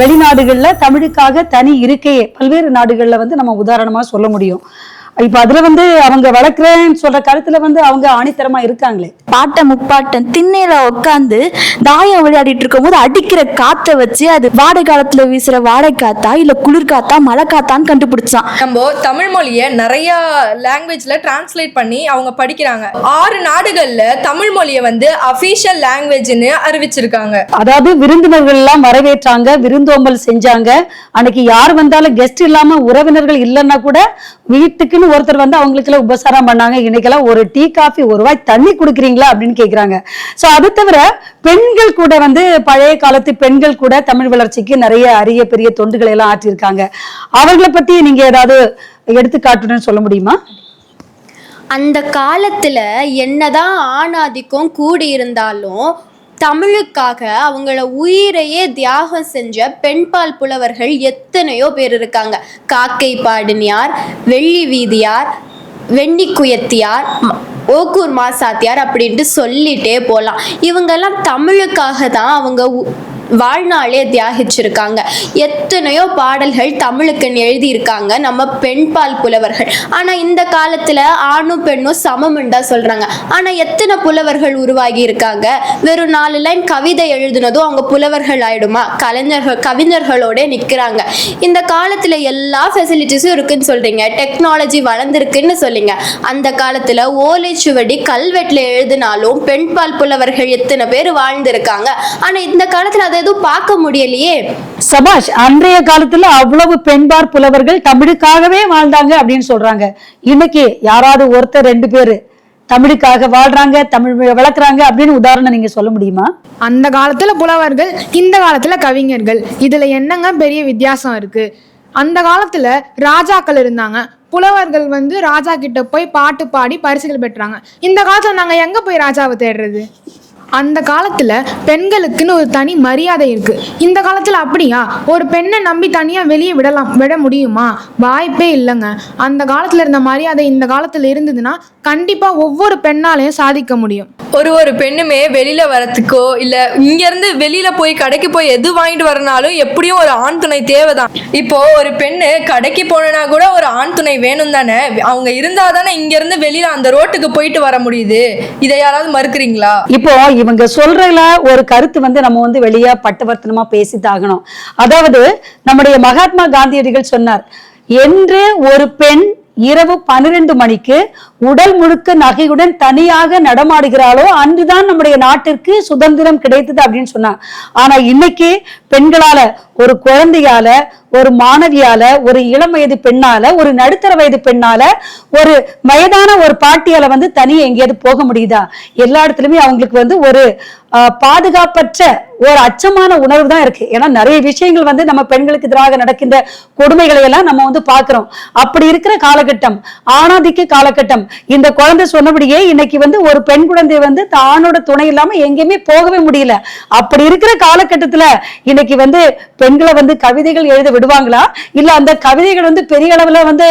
வெளிநாடுகளில் தமிழுக்காக தனி இருக்கையே பல்வேறு நாடுகள்ல வந்து நம்ம உதாரணமா சொல்ல முடியும். இப்ப அதுல வந்து அவங்க வளர்க்குறேன்னு சொல்ற கருத்துல வந்து அவங்க ஆணித்தரமா இருக்காங்களே. பாட்ட முப்பாட்டன் திண்ணையில உட்காந்து தாயம் விளையாடிட்டு இருக்கும்போது அடிக்கிற காத்தை வச்சு அது வாடை காலத்துல வீசுற வாடை காத்தா இல்ல குளிர் காத்தா மழை காத்தான்னு கண்டுபிடிச்சான். நம்ம தமிழ் மொழியை நிறைய லாங்குவேஜ்ல டிரான்ஸ்லேட் பண்ணி அவங்க படிக்கிறாங்க. ஆறு நாடுகள்ல தமிழ் மொழியை வந்து அஃபீஷியல் லாங்குவேஜ்னு அறிவிச்சிருக்காங்க. அதாவது விருந்தினர்கள் எல்லாம் வரவேற்றாங்க விருந்தோம்பல் செஞ்சாங்க. அன்னைக்கு யார் வந்தாலும் கெஸ்ட் இல்லாம உறவினர்கள் இல்லைன்னா கூட வீட்டுக்குன்னு ஒருத்தர் வந்து அவங்களுக்கு உபசாரம் பண்ணாங்க. இன்னைக்கெல்லாம் ஒரு டீ காஃபி ஒரு ரூபாய் தண்ணி கொடுக்குறீங்களா அப்படின்னு கேக்குறாங்க. சோ அது தவிர பெண்கள் கூட வந்து பழைய காலத்து பெண்கள் கூட தமிழ் வளர்ச்சிக்கு நிறைய அரிய பெரிய தொண்டுகளை எல்லாம் ஆற்றியிருக்காங்க. அவர்களை பத்தி நீங்க ஏதாவது எடுத்துக்காட்டுன்னு சொல்ல முடியுமா? அந்த காலத்துல என்னதான் ஆணாதிக்கம் கூடி இருந்தாலும் தமிழுக்காக அவங்கள உயிரையே தியாகம் செஞ்ச பெண்பால் புலவர்கள் எத்தனையோ பேர் இருக்காங்க. காக்கை பாடினியார் வெள்ளி வீதியார் வெண்ணி குயத்தியார் ம- ஓக்கூர் மாசாத்தியார் அப்படின்ட்டு சொல்லிட்டே போகலாம் இவங்கெல்லாம் தமிழுக்காக தான் அவங்க உ- வாழ்நாளே தியாகிச்சிருக்காங்க. எத்தனையோ பாடல்கள் தமிழுக்குன்னு எழுதியிருக்காங்க. நம்ம பெண்பால் புலவர்கள். ஆனால் இந்த காலத்தில் ஆணும் பெண்ணும் சமம்ண்டா சொல்கிறாங்க ஆனால் எத்தனை புலவர்கள் உருவாகி இருக்காங்க வெறும் நாலு லைன் கவிதை எழுதுனதும் அவங்க புலவர்கள் ஆயிடுமா? கலைஞர்கள் கவிஞர்களோட நிற்கிறாங்க இந்த காலத்தில் எல்லா ஃபெசிலிட்டிஸும் இருக்குன்னு சொல்கிறீங்க டெக்னாலஜி வளர்ந்துருக்குன்னு சொல்லிங்க அந்த காலத்தில் ஓலைச்சுவடி கல்வெட்டில் எழுதினாலும் பெண்பால் புலவர்கள் எத்தனை பேர் வாழ்ந்திருக்காங்க? ஆனால் இந்த காலத்தில் அதை எதுவும் பார்க்க முடியலையே. சபாஷ் அன்றைய காலத்துல அவ்வளவு பெண்பார் புலவர்கள் தமிழுக்காகவே வாழ்ந்தாங்க அப்படின்னு சொல்றாங்க. இன்னைக்கு யாராவது ஒருத்தர் ரெண்டு பேரு தமிழுக்காக வாழ்றாங்க தமிழ் வளர்க்குறாங்க அப்படின்னு உதாரணம் நீங்க சொல்ல முடியுமா? அந்த காலத்துல புலவர்கள் இந்த காலத்துல கவிஞர்கள் இதுல என்னங்க பெரிய வித்தியாசம் இருக்கு? அந்த காலத்துல ராஜாக்கள் இருந்தாங்க. புலவர்கள் வந்து ராஜா கிட்ட போய் பாட்டு பாடி பரிசுகள் பெற்றாங்க. இந்த காலத்துல நாங்க எங்க போய் ராஜாவை தேடுறது? அந்த காலத்துல பெண்களுக்குன்னு ஒரு தனி மரியாதை இருக்கு. இந்த காலத்துல அப்படியா? ஒரு பெண்ணை நம்பி தனியா வெளியே விடலாம் விட முடியுமா? வாய்ப்பே இல்லைங்க. அந்த காலத்துல இருந்த மரியாதை இந்த காலத்துல இருந்ததுன்னா கண்டிப்பா ஒவ்வொரு பெண்ணாலையும் சாதிக்க முடியும். ஒரு ஒரு பெண்ணுமே வெளியில வரத்துக்கோ இல்ல இங்க இருந்து வெளியில போய் கடைக்கு போய் எது வாங்கிட்டு வரனாலும் எப்படியும் ஒரு ஆண் துணை தேவைதான். இப்போ ஒரு பெண்ணு கடைக்கு போனா கூட ஒரு ஆண் துணை வேணும் தானே? அவங்க இருந்தா தானே இங்க இருந்து வெளியில அந்த ரோட்டுக்கு போயிட்டு வர முடியுது. இதை யாராவது மறுக்கிறீங்களா? இப்போ இவங்க சொல்றதுல ஒரு கருத்து வந்து நம்ம வந்து வெளியே பட்டவர்த்தனமா பேசித்தாகணும் அதாவது நம்முடைய மகாத்மா காந்தியடிகள் சொன்னார் என்று ஒரு பெண் இரவு பன்னிரண்டு மணிக்கு உடல் முழுக்க நகையுடன் தனியாக நடமாடுகிறாளோ அன்றுதான் நம்முடைய நாட்டிற்கு சுதந்திரம் கிடைத்தது அப்படின்னு சொன்னார். ஆனா இன்னைக்கு பெண்களால ஒரு குழந்தையால ஒரு மாணவியால ஒரு இளம் வயது பெண்ணால ஒரு நடுத்தர வயது பெண்ணால ஒரு வயதான ஒரு பாட்டியால வந்து தனியே எங்கேயாவது போக முடியுதா? எல்லா இடத்துலயுமே அவங்களுக்கு வந்து ஒரு பாதுகாப்பற்ற ஒரு அச்சமான உணர்வு தான் இருக்கு. ஏன்னா நிறைய விஷயங்கள் வந்து நம்ம பெண்களுக்கு எதிராக நடக்கின்ற கொடுமைகளை எல்லாம் நம்ம வந்து பாக்குறோம் அப்படி இருக்கிற காலகட்டம் ஆணாதிக்க காலகட்டம் இந்த குழந்தை சொன்னபடியே இன்னைக்கு வந்து ஒரு பெண் குழந்தை வந்து தானோட துணை இல்லாம எங்கேயுமே போகவே முடியல. அப்படி இருக்கிற காலகட்டத்துல இன்னைக்கு வந்து பெண்களை வந்து கவிதைகள் எழுத விடுவாங்களா? இல்ல அந்த கவிதைகள் வந்து பெரிய அளவுல வந்து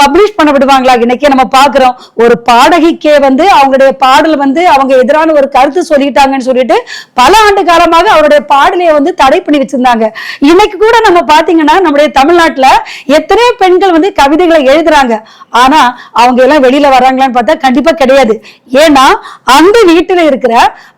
பப்ளிஷ் பண்ண விடுவாங்களா? இன்னைக்கே நம்ம பாக்குறோம் ஒரு பாடகிக்கே வந்து அவங்களுடைய பாடல் வந்து அவங்க எதிரான ஒரு கருத்து சொல்லிட்டாங்கன்னு சொல்லிட்டு பல ஆண்டு காலமாக அவருடைய பாடலையை வந்து தடை பண்ணி வச்சிருந்தாங்க. இன்னைக்கு கூட நம்ம பாத்தீங்கன்னா நம்முடைய தமிழ்நாட்டுல எத்தனையோ பெண்கள் வந்து கவிதைகளை எழுதுறாங்க. ஆனா அவங்க எல்லாம் வெளியில வர்றாங்களான்னு பார்த்தா கண்டிப்பா கிடையாது. ஏன்னா அந்த வீட்டுல இருக்கிற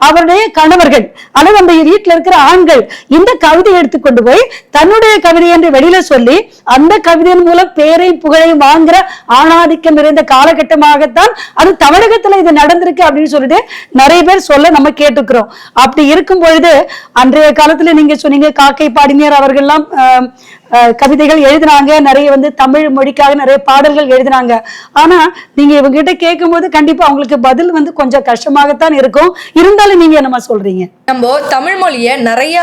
அவருடைய கணவர்கள் அல்லது அந்த வீட்டுல இருக்கிற ஆண்கள் இந்த கவிதை எடுத்துக்கொண்டு போய் தன்னுடைய கவிதை என்று வெளியில சொல்லி அந்த கவிதையின் மூலம் பேரை புகழையும் வாங்குற ஆணாதிக்கம் நிறைந்த காலகட்டமாகத்தான் அது தமிழகத்துல இது நடந்திருக்கு அப்படின்னு சொல்லிட்டு நிறைய பேர் சொல்ல நம்ம கேட்டுக்கிறோம். அப்படி இருக்கும் பொழுது அன்றைய காலத்துல நீங்க சொன்னீங்க காக்கை பாடினியர் அவர்கள்லாம் ஆஹ், கவிதைகள் எழுதினாங்க நிறைய வந்து தமிழ் மொழிக்காக நிறைய பாடல்கள் எழுதினாங்க. ஆனா நீங்க இவங்க கிட்ட கேட்கும்போது கண்டிப்பா அவங்களுக்கு பதில் வந்து கொஞ்சம் கஷ்டமாகத்தான் இருக்கும். இருந்தாலும் நீங்க என்னமா சொல்றீங்க? நம்ம தமிழ் மொழியை நிறைய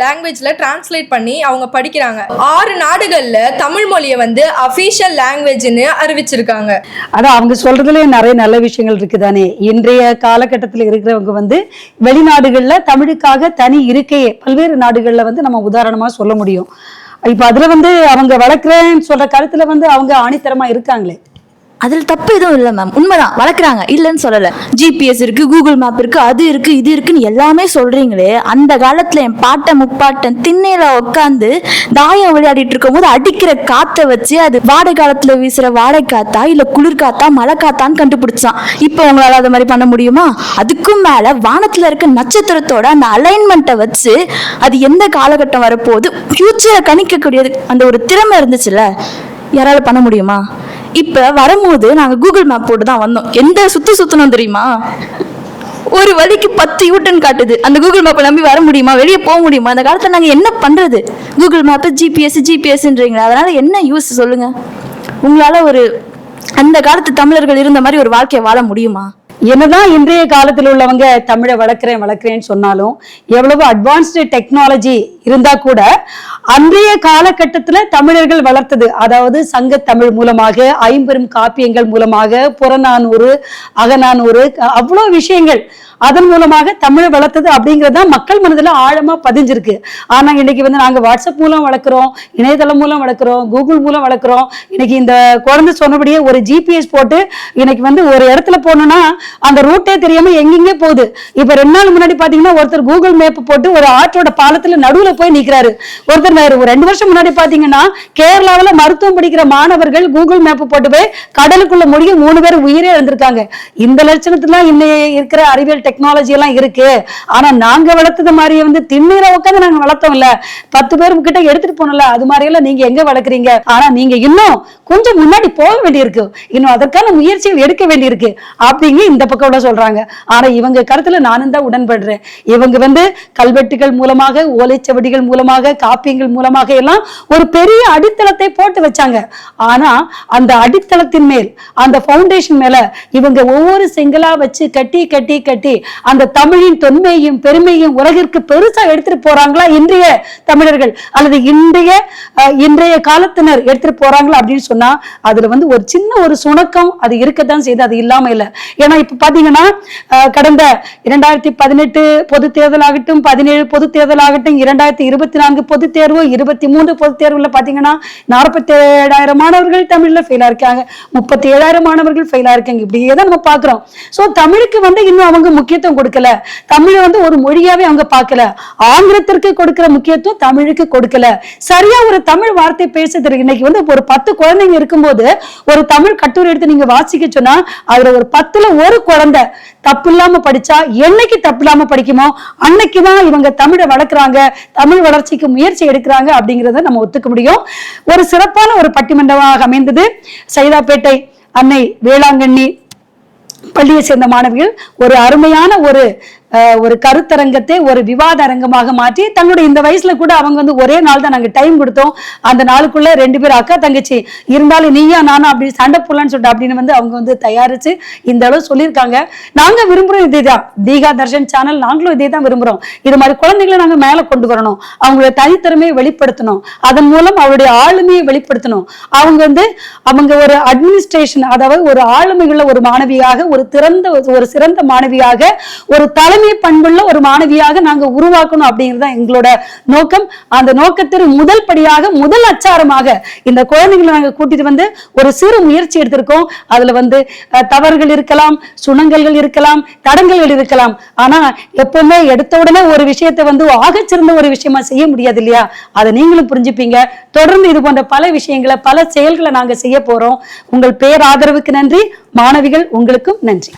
லாங்குவேஜ்ல டிரான்ஸ்லேட் பண்ணி அவங்க படிக்கிறாங்க. ஆறு நாடுகள்ல தமிழ் மொழியை வந்து அஃபீஷியல் லாங்குவேஜ்னு அறிவிச்சிருக்காங்க. அதான் அவங்க சொல்றதுல நிறைய நல்ல விஷயங்கள் இருக்குதானே. இன்றைய காலகட்டத்தில் இருக்கிறவங்க வந்து வெளிநாடுகள்ல தமிழுக்காக தனி இருக்கையே பல்வேறு நாடுகள்ல வந்து நம்ம உதாரணமா சொல்ல முடியும். இப்ப அதுல வந்து அவங்க வளர்க்குறேன்னு சொல்ற கருத்துல வந்து அவங்க ஆணித்தரமா இருக்காங்களே. அதில் தப்பு எதுவும் இல்லை மேம் உண்மைதான். வளர்க்குறாங்க. இல்லைன்னு சொல்லலை. ஜிபிஎஸ் இருக்குது கூகுள் மேப் இருக்குது அது இருக்குது இது இருக்குன்னு எல்லாமே சொல்கிறீங்களே அந்த காலத்தில் என் பாட்டை முப்பாட்டன் திண்ணையில் உட்காந்து தாயம் விளையாடிட்டு இருக்கும்போது அடிக்கிற காற்றை வச்சு அது வாடை காலத்தில் வீசுகிற வாடை காத்தா இல்லை குளிர் காத்தா மழை காத்தான்னு கண்டுபிடிச்சான். இப்போ உங்களால் அது மாதிரி பண்ண முடியுமா? அதுக்கும் மேலே வானத்தில் இருக்க நட்சத்திரத்தோட அந்த அலைன்மெண்ட்டை வச்சு அது எந்த காலகட்டம் வரப்போகுது? ஃபியூச்சரை கணிக்கக்கூடியது. அந்த ஒரு திறமை இருந்துச்சுல்ல? யாரால பண்ண முடியுமா? இப்போ வரும்போது நாங்கள் கூகுள் மேப் போட்டு தான் வந்தோம். எந்த சுற்று சுற்றணும் தெரியுமா? ஒரு வழிக்கு பத்து யூட்டன் காட்டுது. அந்த கூகுள் மேப்பை நம்பி வர முடியுமா? வெளியே போக முடியுமா? அந்த காலத்தில் நாங்கள் என்ன பண்ணுறது கூகுள் மேப்பு ஜிபிஎஸ் ஜிபிஎஸ்ன்றீங்களா அதனால் என்ன யூஸ் சொல்லுங்கள் உங்களால் ஒரு அந்த காலத்து தமிழர்கள் இருந்த மாதிரி ஒரு வாழ்க்கையை வாழ முடியுமா? என்னதான் இன்றைய காலத்தில் உள்ளவங்க தமிழை வளர்க்குறேன் வளர்க்குறேன்னு சொன்னாலும் எவ்வளவு அட்வான்ஸ்டு டெக்னாலஜி இருந்தா கூட அன்றைய காலகட்டத்துல தமிழர்கள் வளர்த்தது அதாவது சங்க தமிழ் மூலமாக ஐம்பெரும் காப்பியங்கள் மூலமாக புறநானூறு அகநானூறு அவ்வளோ விஷயங்கள் அதன் மூலமாக தமிழை வளர்த்தது அப்படிங்கிறது மக்கள் மனதில் ஆழமா பதிஞ்சிருக்கு. ஆனா இன்னைக்கு வந்து நாங்க வாட்ஸ்அப் மூலம் வளர்க்குறோம் இணையதளம் மூலம் வளர்க்குறோம் கூகுள் மூலம் வளர்க்குறோம். இன்னைக்கு இந்த குழந்தை சொன்னபடியே ஒரு ஜிபிஎஸ் போட்டு இன்னைக்கு வந்து ஒரு இடத்துல போகணும்னா அந்த ரூட்டே தெரியாம எங்கெங்கே போகுது? இப்ப ரெண்டு நாள் முன்னாடி பாத்தீங்கன்னா ஒருத்தர் கூகுள் மேப் போட்டு ஒரு ஆற்றோட பாலத்துல நடுவுல போய் நிக்கிறாரு. ஒருத்தர் ரெண்டு வருஷம் முன்னாடி பாத்தீங்கன்னா கேரளாவுல மருத்துவம் படிக்கிற மாணவர்கள் கூகுள் மேப் போட்டு போய் கடலுக்குள்ள முடிய மூணு பேர் உயிரே இருந்திருக்காங்க இந்த லட்சணத்துல இன்னைய இருக்கிற அறிவியல் டெக்னாலஜி எல்லாம் இருக்கு. ஆனா நாங்க வளர்த்தது மாதிரி வந்து திண்ணீரை உட்காந்து நாங்க வளர்த்தோம் இல்ல. பத்து பேர் கிட்ட எடுத்துட்டு போனோம்ல அது மாதிரி எல்லாம் நீங்க எங்க வளர்க்குறீங்க? ஆனா நீங்க இன்னும் கொஞ்சம் முன்னாடி போக வேண்டியிருக்கு. இன்னும் அதற்கான முயற்சிகள் எடுக்க வேண்டியிருக்கு. அப்படிங்க இந்த பக்கம் கூட சொல்றாங்க. ஆனா இவங்க கருத்துல நானும் தான் உடன்படுறேன். இவங்க வந்து கல்வெட்டுகள் மூலமாக ஓலைச்சுவடிகள் மூலமாக காப்பியங்கள் மூலமாக எல்லாம் ஒரு பெரிய அடித்தளத்தை போட்டு வச்சாங்க. ஆனா அந்த அடித்தளத்தின் மேல் அந்த ஃபவுண்டேஷன் மேல இவங்க ஒவ்வொரு செங்கலா வச்சு கட்டி கட்டி கட்டி அந்த தமிழின் தொன்மையும் பெருமையும் உலகிற்கு பெருசா எடுத்துட்டு போறாங்களா இன்றைய தமிழர்கள்? அல்லது இன்றைய இன்றைய காலத்தினர் எடுத்துட்டு போறாங்களா அப்படின்னு சொன்னா அதுல வந்து ஒரு சின்ன ஒரு சுணக்கம் அது இருக்கத்தான் செய்யுது அது இல்லாம இல்ல. ஏன்னா இப்ப பாத்தீங்கன்னா கடந்த இரண்டாயிரத்தி பதினெட்டு பொது தேர்தல் ஆகட்டும் பதினேழு பொது தேர்தல் ஆகட்டும் இரண்டாயிரத்தி இருபத்தி நான்கு பொது தேர்வு இருபத்தி மூன்று பொது தேர்வுல பாத்தீங்கன்னா நாற்பத்தி ஏழாயிரம் மாணவர்கள் தமிழ்ல ஃபெயிலா இருக்காங்க முப்பத்தி ஏழாயிரம் மாணவர்கள் ஃபெயிலா இருக்காங்க இப்படியே தான் நம்ம பாக்குறோம். சோ தமிழுக்கு வந்து இன்னும் அவங்க முக்கியத்துவம் கொடுக்கல. தமிழை வந்து ஒரு மொழியாவே அவங்க பார்க்கல ஆங்கிலத்திற்கு கொடுக்கிற முக்கியத்துவம் தமிழுக்கு கொடுக்கல. சரியா ஒரு தமிழ் வார்த்தை பேசுறது இன்னைக்கு வந்து ஒரு பத்து குழந்தைங்க இருக்கும்போது ஒரு தமிழ் கட்டுரை எடுத்து நீங்க வாசிக்க சொன்னா அதுல ஒரு பத்துல ஒரு குழந்தை தப்பு இல்லாம படிச்சா என்னைக்கு தப்பு இல்லாம படிக்குமோ அன்னைக்குதான் இவங்க தமிழை வளர்க்குறாங்க. தமிழ் வளர்ச்சிக்கு முயற்சி எடுக்கிறாங்க அப்படிங்கிறத நம்ம ஒத்துக்க முடியும். ஒரு சிறப்பான ஒரு பட்டிமன்றமாக அமைந்தது சைதாப்பேட்டை அன்னை வேளாங்கண்ணி. பள்ளியை சேர்ந்த மாணவிகள் ஒரு அருமையான ஒரு ஒரு கருத்தரங்கத்தை ஒரு விவாத அரங்கமாக மாற்றி தங்களுடைய இந்த வயசுல கூட அவங்க வந்து ஒரே நாள் தான் நாங்க டைம் கொடுத்தோம். அந்த நாளுக்குள்ள ரெண்டு பேர் அக்கா தங்கச்சி இருந்தாலும் நீயா நானும் அப்படி சண்டை போடலான்னு சொல்லிட்டு அப்படின்னு வந்து அவங்க வந்து தயாரிச்சு இந்த அளவு சொல்லியிருக்காங்க. நாங்க விரும்புறோம் இதுதான். தீகா தர்ஷன் சேனல் நாங்களும் இதே தான் விரும்புறோம். இது மாதிரி குழந்தைகளை நாங்க மேல கொண்டு வரணும். அவங்களுடைய தனித்திறமையை வெளிப்படுத்தணும். அதன் மூலம் அவருடைய ஆளுமையை வெளிப்படுத்தணும். அவங்க வந்து அவங்க ஒரு அட்மினிஸ்ட்ரேஷன் அதாவது ஒரு ஆளுமையுள்ள ஒரு மாணவியாக ஒரு திறந்த ஒரு சிறந்த மாணவியாக ஒரு தலை தலைமை பண்புள்ள ஒரு மாணவியாக நாங்க உருவாக்கணும் அப்படிங்கிறது தான் எங்களோட நோக்கம். அந்த நோக்கத்திற்கு முதல் படியாக முதல் அச்சாரமாக இந்த குழந்தைங்களை நாங்க கூட்டிட்டு வந்து ஒரு சிறு முயற்சி எடுத்திருக்கோம். அதுல வந்து தவறுகள் இருக்கலாம் சுணங்கல்கள் இருக்கலாம் தடங்கல்கள் இருக்கலாம். ஆனா எப்பவுமே எடுத்த உடனே ஒரு விஷயத்தை வந்து ஆகச்சிறந்த ஒரு விஷயமா செய்ய முடியாது இல்லையா? அதை நீங்களும் புரிஞ்சுப்பீங்க. தொடர்ந்து இது போன்ற பல விஷயங்களை பல செயல்களை நாங்க செய்ய போறோம். உங்கள் பேர் ஆதரவுக்கு நன்றி. மாணவிகள் உங்களுக்கும் நன்றி.